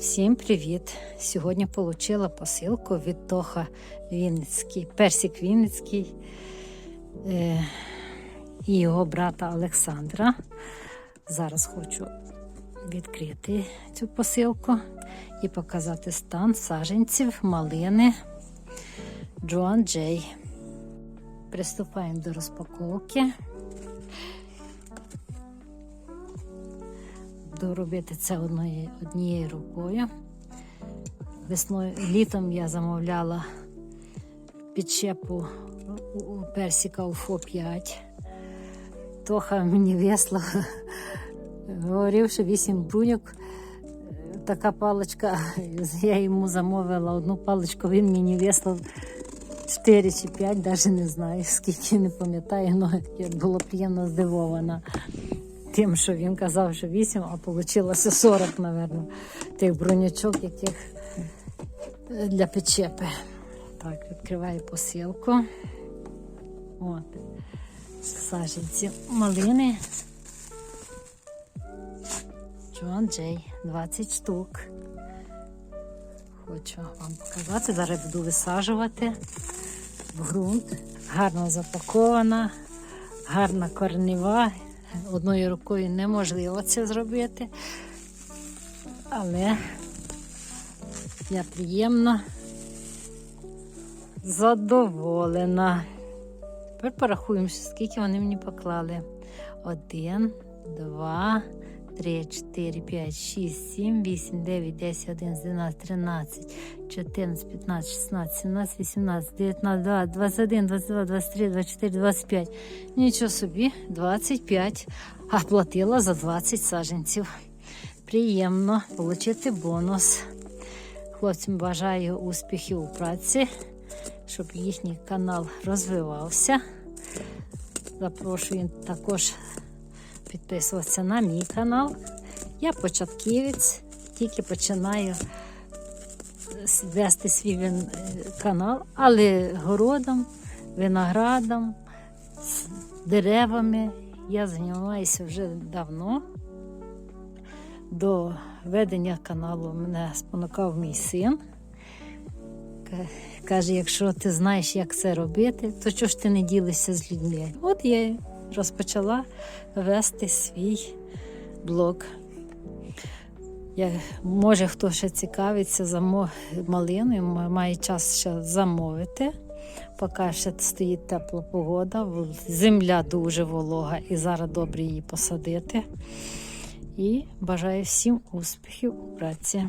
Всім привіт! Сьогодні отримала посилку від Тоха Вінницький, Персик Вінницький е, і його брата Олександра. Зараз хочу відкрити цю посилку і показати стан саженців малини Джоан Джей. Приступаємо до розпаковки. Робити це однією, однією рукою. Весною літом я замовляла підщепу у- у персика УФО 5. Тоха мені весло. Говорив, що 8 бруньок. Така паличка, я йому замовила одну паличку, він мені веслав 4 чи 5, навіть не знаю, скільки не пам'ятаю, але я була приємно здивована тим, що він казав, що 8, а вийшло 40, напевно, тих бронячок, яких е, для печепи. Так, відкриваю посилку. От. Саженці малини. Джон Джей, 20 штук. Хочу вам показати. Зараз буду висаджувати в ґрунт. Гарно запакована, гарна корнева. Одною рукою неможливо це зробити. Але я приємно задоволена. Тепер порахуємо, скільки вони мені поклали. Один, два, три, чотири, п'ять, шість, сім, вісім, дев'ять, десять, одинадцять, дванадцять, тринадцять, чотирнадцять, п'ятнадцять, шістнадцять, сімнадцять, вісімнадцять, дев'ятнадцять, двадцять, двадцять один, двадцять два, двадцять три, двадцять чотири, двадцять п'ять. Нічого собі, 25, а платила за 20 саженців. Приємно отримати бонус. Хлопцям бажаю успіхів у праці, щоб їхній канал розвивався. Запрошую також підписуватися на мій канал. Я початківець, тільки починаю вести свій е, канал, але городом, виноградом, деревами я займаюся вже давно. До ведення каналу мене спонукав мій син. Каже, якщо ти знаєш, як це робити, то чого ж ти не ділишся з людьми? От я розпочала вести свій блог. Я, може, хто ще цікавиться малиною, має час ще замовити. Поки ще стоїть тепла погода, земля дуже волога і зараз добре її посадити. І бажаю всім успіхів у праці.